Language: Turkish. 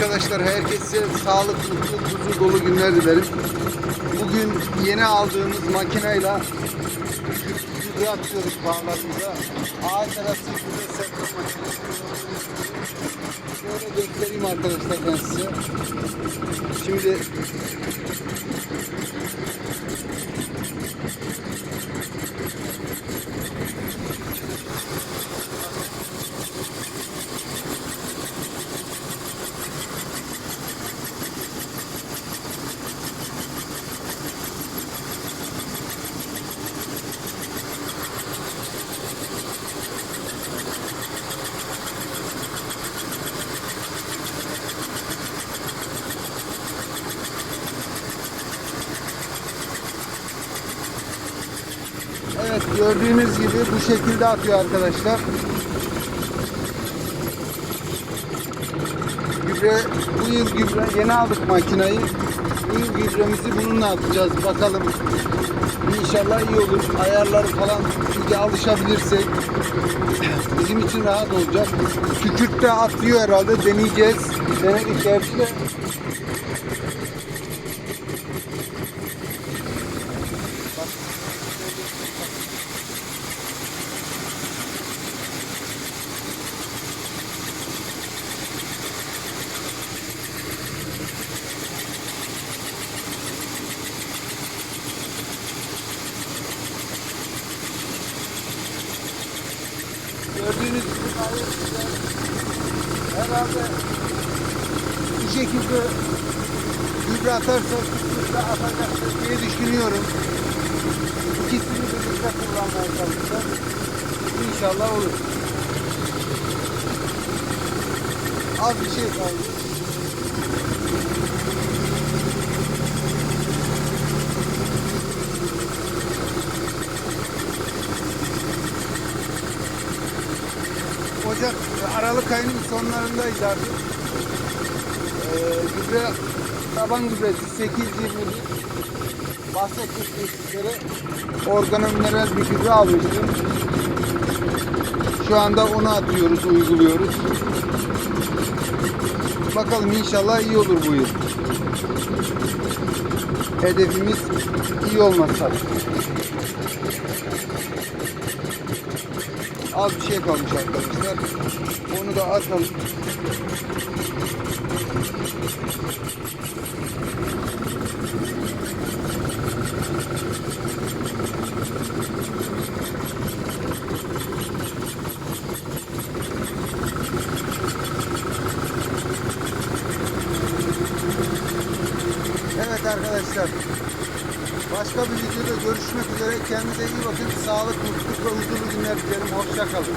Arkadaşlar herkese sağlık, mutluluk, huzur dolu günler dilerim. Bugün yeni aldığımız makineyle gübre atıyoruz bağlarımıza. Ağaç arası gübre serpme makinesi. Şöyle göstereyim arkadaşlar ben size. Şimdi Evet gördüğünüz gibi bu şekilde atıyor arkadaşlar. Gübre, bu yıl gübre, yeni aldık makinayı. Bu yıl gübremizi bununla atacağız. Bakalım İnşallah iyi olur. Ayarları falan iyice alışabilirsek bizim için rahat olacak. Kükürt de atıyor herhalde. Deneyeceğiz. Denedik gerçi de. Gördüğünüz gibi gayet güzel. Herhalde bu şekilde atarsak kısmıkla atacaktır diye düşünüyorum. İkisini birlikte kullanmaya çalışacağım. İnşallah olur. Az bir şey kaldı. Ocak, Aralık ayının sonlarındayız artık. Ee, gübre, taban gübresi 8 20 bahsetmiştim sizlere. Organomineral bir gübre almıştım. Şu anda onu atıyoruz, uyguluyoruz. Bakalım inşallah iyi olur bu yıl. Hedefimiz iyi olması tabii. Az bir şey kalmış arkadaşlar. Onu da atalım. Evet arkadaşlar. Başka bir videoda görüşmek üzere. Kendinize iyi bakın. Sağlık, mutluluk ve huzurlu günler dilerim. Hoşça kalın.